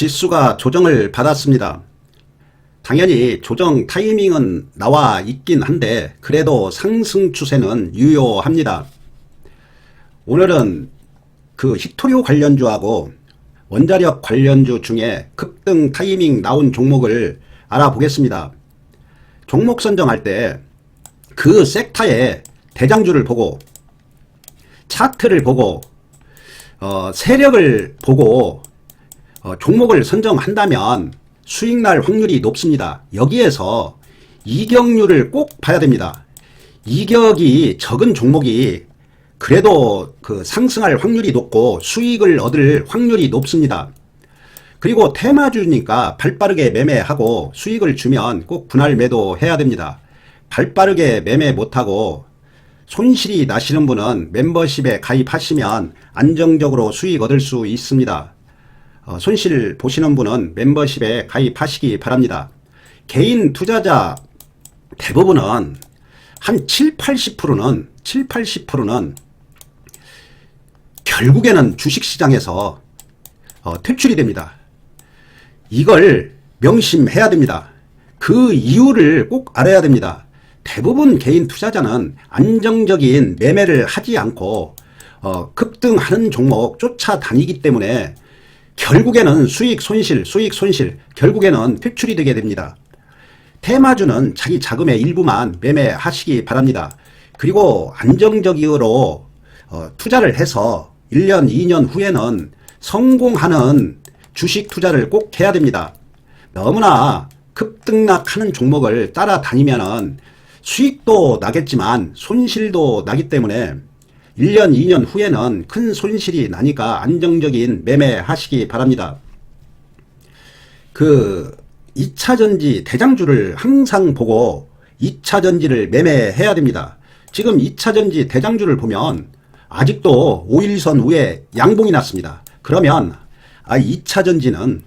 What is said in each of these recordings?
지수가 조정을 받았습니다. 당연히 조정 타이밍은 나와 있긴 한데 그래도 상승 추세는 유효합니다. 오늘은 그 히토리오 관련주하고 원자력 관련주 중에 급등 타이밍 나온 종목을 알아보겠습니다. 종목 선정할 때 그 섹터의 대장주를 보고 차트를 보고 어, 세력을 보고 어, 종목을 선정한다면 수익 날 확률이 높습니다. 여기에서 이격률을 꼭 봐야 됩니다. 이격이 적은 종목이 그래도 그 상승할 확률이 높고 수익을 얻을 확률이 높습니다. 그리고 테마주니까 발빠르게 매매하고 수익을 주면 꼭 분할 매도해야 됩니다. 발빠르게 매매 못하고 손실이 나시는 분은 멤버십에 가입하시면 안정적으로 수익 얻을 수 있습니다. 어, 손실 보시는 분은 멤버십에 가입하시기 바랍니다. 개인 투자자 대부분은 한 7, 80%는 7, 80%는 결국에는 주식시장에서 어, 퇴출이 됩니다. 이걸 명심해야 됩니다. 그 이유를 꼭 알아야 됩니다. 대부분 개인 투자자는 안정적인 매매를 하지 않고 어, 급등하는 종목 쫓아다니기 때문에 결국에는 수익 손실, 수익 손실, 결국에는 퇴출이 되게 됩니다. 테마주는 자기 자금의 일부만 매매하시기 바랍니다. 그리고 안정적으로 어, 투자를 해서 1년, 2년 후에는 성공하는 주식 투자를 꼭 해야 됩니다. 너무나 급등락하는 종목을 따라다니면은 수익도 나겠지만 손실도 나기 때문에 1년, 2년 후에는 큰 손실이 나니까 안정적인 매매 하시기 바랍니다. 그 2차전지 대장주를 항상 보고 2차전지를 매매해야 됩니다. 지금 2차전지 대장주를 보면 아직도 5일선 위에 양봉이 났습니다. 그러면 아 2차전지는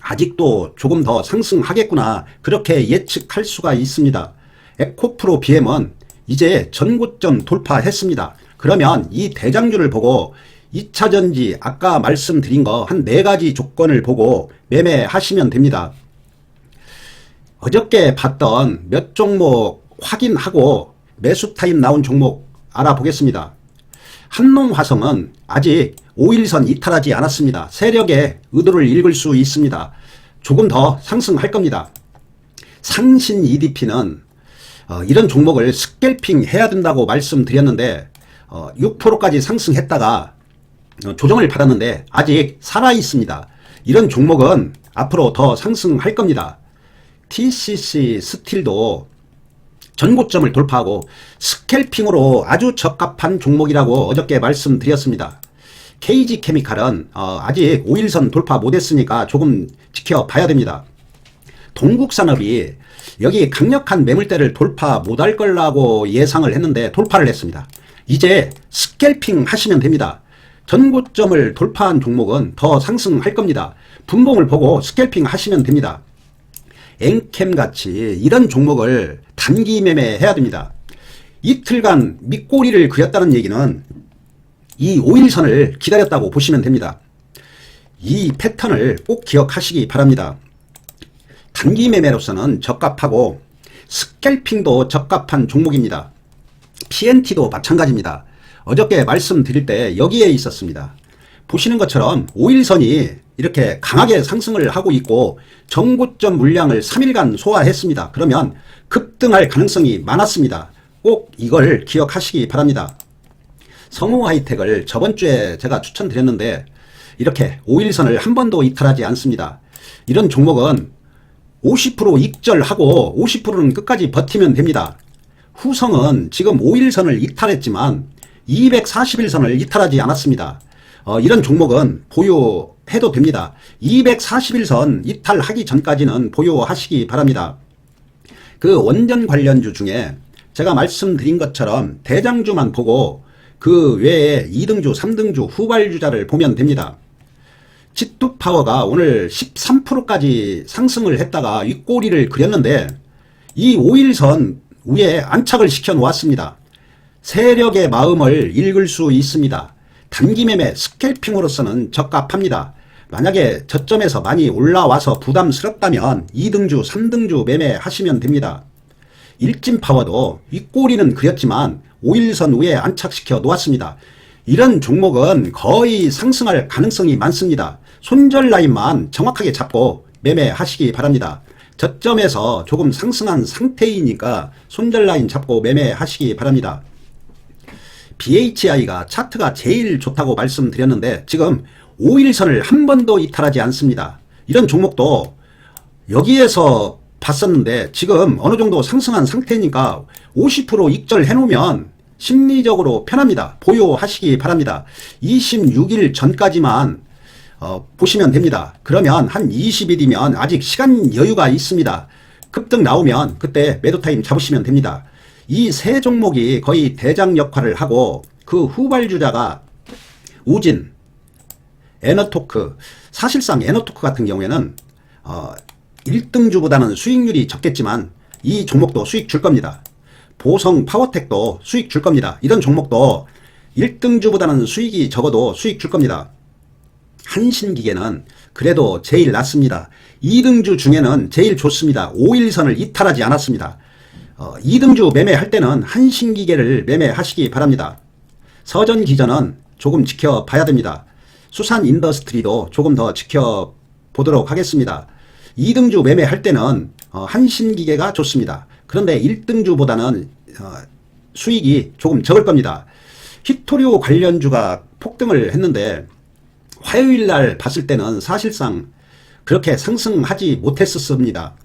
아직도 조금 더 상승하겠구나 그렇게 예측할 수가 있습니다. 에코프로 BM은 이제 전고점 돌파했습니다. 그러면 이 대장주를 보고 2차전지 아까 말씀드린 거 한 네 가지 조건을 보고 매매하시면 됩니다. 어저께 봤던 몇 종목 확인하고 매수 타임 나온 종목 알아보겠습니다. 한농화성은 아직 5일선 이탈하지 않았습니다. 세력의 의도를 읽을 수 있습니다. 조금 더 상승할 겁니다. 상신 EDP는 어, 이런 종목을 스캘핑 해야 된다고 말씀드렸는데 어, 6%까지 상승했다가 어, 조정을 받았는데 아직 살아 있습니다. 이런 종목은 앞으로 더 상승할 겁니다. TCC 스틸도 전고점을 돌파하고 스캘핑으로 아주 적합한 종목이라고 어저께 말씀드렸습니다. KG 케미칼은 어, 아직 5일선 돌파 못했으니까 조금 지켜봐야 됩니다. 동국산업이 여기 강력한 매물대를 돌파 못할 거라고 예상을 했는데 돌파를 했습니다. 이제 스캘핑 하시면 됩니다. 전고점을 돌파한 종목은 더 상승할 겁니다. 분봉을 보고 스캘핑 하시면 됩니다. 앵캠 같이 이런 종목을 단기 매매해야 됩니다. 이틀간 밑꼬리를 그렸다는 얘기는 이 5일선을 기다렸다고 보시면 됩니다. 이 패턴을 꼭 기억하시기 바랍니다. 단기 매매로서는 적합하고 스캘핑도 적합한 종목입니다. PNT도 마찬가지입니다. 어저께 말씀드릴 때 여기에 있었습니다. 보시는 것처럼 5일선이 이렇게 강하게 상승을 하고 있고 정고점 물량을 3일간 소화했습니다. 그러면 급등할 가능성이 많았습니다. 꼭 이걸 기억하시기 바랍니다. 성우 하이텍을 저번 주에 제가 추천드렸는데 이렇게 5일선을 한 번도 이탈하지 않습니다. 이런 종목은 50% 익절하고 50%는 끝까지 버티면 됩니다. 후성은 지금 5일선을 이탈했지만 241선을 이탈하지 않았습니다. 어, 이런 종목은 보유해도 됩니다. 241선 이탈하기 전까지는 보유하시기 바랍니다. 그 원전 관련주 중에 제가 말씀드린 것처럼 대장주만 보고 그 외에 2등주, 3등주, 후발주자를 보면 됩니다. 지투파워가 오늘 13%까지 상승을 했다가 윗꼬리를 그렸는데 이 5일선 위에 안착을 시켜 놓았습니다. 세력의 마음을 읽을 수 있습니다. 단기 매매 스캘핑으로서는 적합합니다. 만약에 저점에서 많이 올라와서 부담스럽다면 2등주, 3등주 매매하시면 됩니다. 일진파워도 윗꼬리는 그렸지만 5일선 위에 안착시켜 놓았습니다. 이런 종목은 거의 상승할 가능성이 많습니다. 손절 라인만 정확하게 잡고 매매하시기 바랍니다. 저점에서 조금 상승한 상태이니까 손절 라인 잡고 매매하시기 바랍니다. BHI가 차트가 제일 좋다고 말씀드렸는데 지금 5일선을 한 번도 이탈하지 않습니다. 이런 종목도 여기에서 봤었는데 지금 어느 정도 상승한 상태니까 50% 익절 해놓으면 심리적으로 편합니다. 보유하시기 바랍니다. 26일 전까지만 어, 보시면 됩니다. 그러면 한 20일이면 아직 시간 여유가 있습니다. 급등 나오면 그때 매도 타임 잡으시면 됩니다. 이 세 종목이 거의 대장 역할을 하고 그 후발주자가 우진, 에너토크 사실상 에너토크 같은 경우에는 어, 1등주보다는 수익률이 적겠지만 이 종목도 수익 줄 겁니다. 보성 파워텍도 수익 줄 겁니다. 이런 종목도 1등주보다는 수익이 적어도 수익 줄 겁니다. 한신기계는 그래도 제일 낫습니다. 2등주 중에는 제일 좋습니다. 5일선을 이탈하지 않았습니다. 어, 2등주 매매할 때는 한신기계를 매매하시기 바랍니다. 서전 기전은 조금 지켜봐야 됩니다. 수산 인더스트리도 조금 더 지켜보도록 하겠습니다. 2등주 매매할 때는 어, 한신기계가 좋습니다. 그런데 1등주보다는 어, 수익이 조금 적을 겁니다. 히토리오 관련주가 폭등을 했는데 화요일 날 봤을 때는 사실상 그렇게 상승하지 못했었습니다.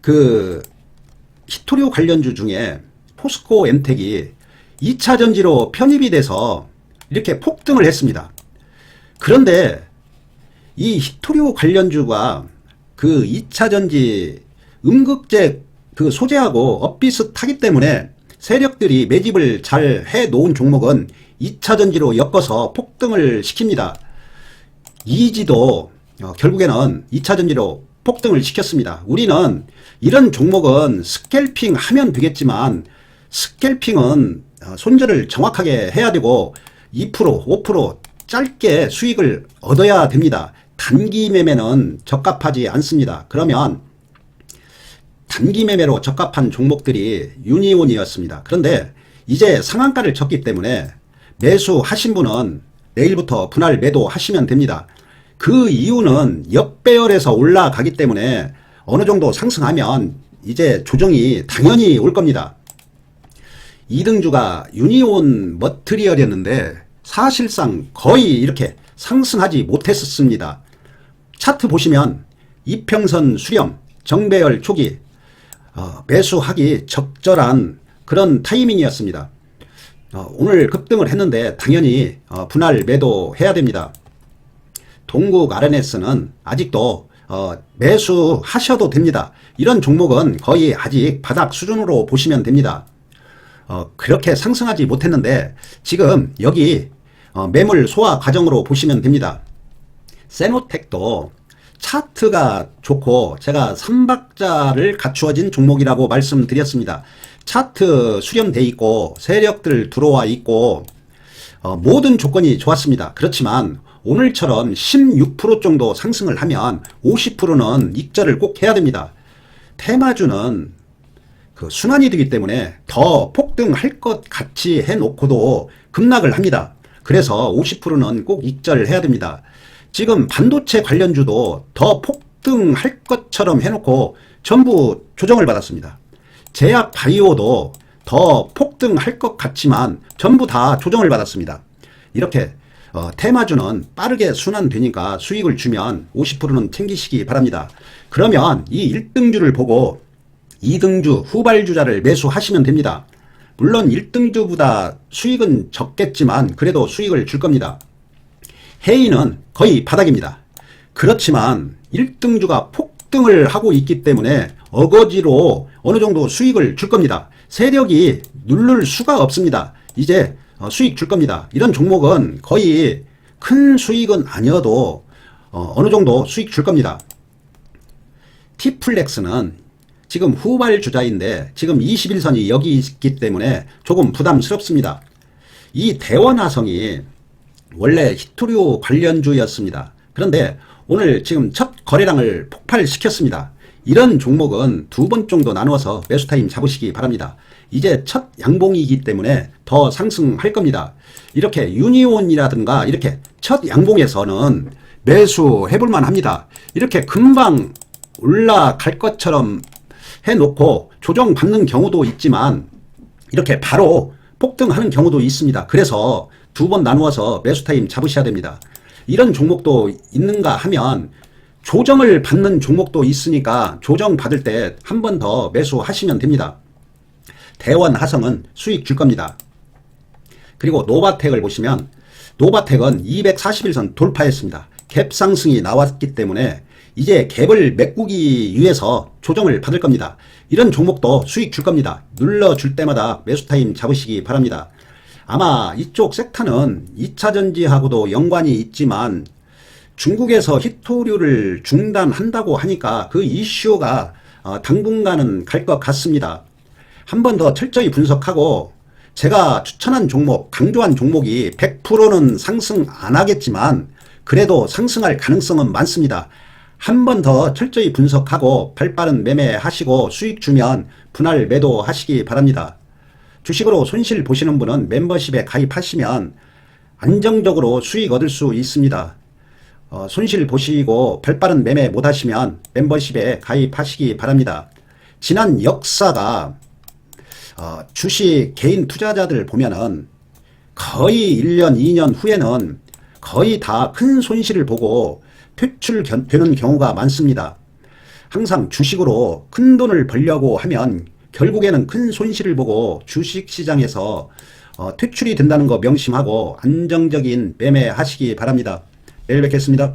그 히토리오 관련주 중에 포스코 엠텍이 2차 전지로 편입이 돼서 이렇게 폭등을 했습니다. 그런데 이 히토리오 관련주가 그 2차 전지 음극재 그 소재하고 엇비슷하기 때문에 세력들이 매집을 잘 해 놓은 종목은 2차 전지로 엮어서 폭등을 시킵니다. 이지도 어, 결국에는 2차 전지로 폭등을 시켰습니다. 우리는 이런 종목은 스캘핑 하면 되겠지만 스캘핑은 어, 손절을 정확하게 해야 되고 2% 5% 짧게 수익을 얻어야 됩니다. 단기 매매는 적합하지 않습니다. 그러면 단기 매매로 적합한 종목들이 유니온이었습니다. 그런데 이제 상한가를 쳤기 때문에 매수하신 분은 내일부터 분할 매도 하시면 됩니다. 그 이유는 역배열에서 올라가기 때문에 어느 정도 상승하면 이제 조정이 당연히 올 겁니다. 2등주가 유니온 머트리얼이었는데 사실상 거의 이렇게 상승하지 못했었습니다. 차트 보시면 이평선 수렴, 정배열 초기 어, 매수하기 적절한 그런 타이밍이었습니다. 어, 오늘 급등을 했는데 당연히 어, 분할 매도해야 됩니다. 동국 RNS는 아직도 어, 매수하셔도 됩니다. 이런 종목은 거의 아직 바닥 수준으로 보시면 됩니다. 어, 그렇게 상승하지 못했는데 지금 여기 어, 매물 소화 과정으로 보시면 됩니다. 세노텍도 차트가 좋고 제가 3박자를 갖추어진 종목이라고 말씀드렸습니다. 차트 수렴돼 있고 세력들 들어와 있고 어, 모든 조건이 좋았습니다. 그렇지만 오늘처럼 16% 정도 상승을 하면 50%는 익절을 꼭 해야 됩니다. 테마주는 그 순환이 되기 때문에 더 폭등할 것 같이 해놓고도 급락을 합니다. 그래서 50%는 꼭 익절을 해야 됩니다. 지금 반도체 관련주도 더 폭등할 것처럼 해놓고 전부 조정을 받았습니다. 제약 바이오도 더 폭등할 것 같지만 전부 다 조정을 받았습니다. 이렇게 어, 테마주는 빠르게 순환되니까 수익을 주면 50%는 챙기시기 바랍니다. 그러면 이 1등주를 보고 2등주 후발주자를 매수하시면 됩니다. 물론 1등주보다 수익은 적겠지만 그래도 수익을 줄 겁니다. 해인은 거의 바닥입니다. 그렇지만 1등주가 폭등을 하고 있기 때문에 어거지로 어느 정도 수익을 줄 겁니다. 세력이 누를 수가 없습니다. 이제 어, 수익 줄 겁니다. 이런 종목은 거의 큰 수익은 아니어도 어, 어느 정도 수익 줄 겁니다. 티플렉스는 지금 후발 주자인데 지금 21선이 여기 있기 때문에 조금 부담스럽습니다. 이 대원화성이 원래 히토리오 관련주였습니다. 그런데 오늘 지금 첫 거래량을 폭발시켰습니다. 이런 종목은 두 번 정도 나누어서 매수 타임 잡으시기 바랍니다. 이제 첫 양봉이기 때문에 더 상승할 겁니다. 이렇게 유니온이라든가 이렇게 첫 양봉에서는 매수해 볼 만 합니다. 이렇게 금방 올라갈 것처럼 해놓고 조정받는 경우도 있지만 이렇게 바로 폭등하는 경우도 있습니다. 그래서 두 번 나누어서 매수 타임 잡으셔야 됩니다. 이런 종목도 있는가 하면 조정을 받는 종목도 있으니까 조정 받을 때 한 번 더 매수하시면 됩니다. 대원 하성은 수익 줄 겁니다. 그리고 노바텍을 보시면 노바텍은 241선 돌파했습니다. 갭 상승이 나왔기 때문에 이제 갭을 메꾸기 위해서 조정을 받을 겁니다. 이런 종목도 수익 줄 겁니다. 눌러줄 때마다 매수 타임 잡으시기 바랍니다. 아마 이쪽 섹터는 2차 전지하고도 연관이 있지만 중국에서 히토류를 중단한다고 하니까 그 이슈가 어, 당분간은 갈 것 같습니다. 한 번 더 철저히 분석하고 제가 추천한 종목, 강조한 종목이 100%는 상승 안 하겠지만 그래도 상승할 가능성은 많습니다. 한 번 더 철저히 분석하고 발빠른 매매 하시고 수익 주면 분할 매도 하시기 바랍니다. 주식으로 손실 보시는 분은 멤버십에 가입하시면 안정적으로 수익 얻을 수 있습니다. 어, 손실 보시고 발빠른 매매 못 하시면 멤버십에 가입하시기 바랍니다. 지난 역사가 어, 주식 개인 투자자들 보면은 거의 1년, 2년 후에는 거의 다 큰 손실을 보고 퇴출되는 경우가 많습니다. 항상 주식으로 큰 돈을 벌려고 하면 결국에는 큰 손실을 보고 주식 시장에서 어, 퇴출이 된다는 거 명심하고 안정적인 매매하시기 바랍니다. 내일 뵙겠습니다.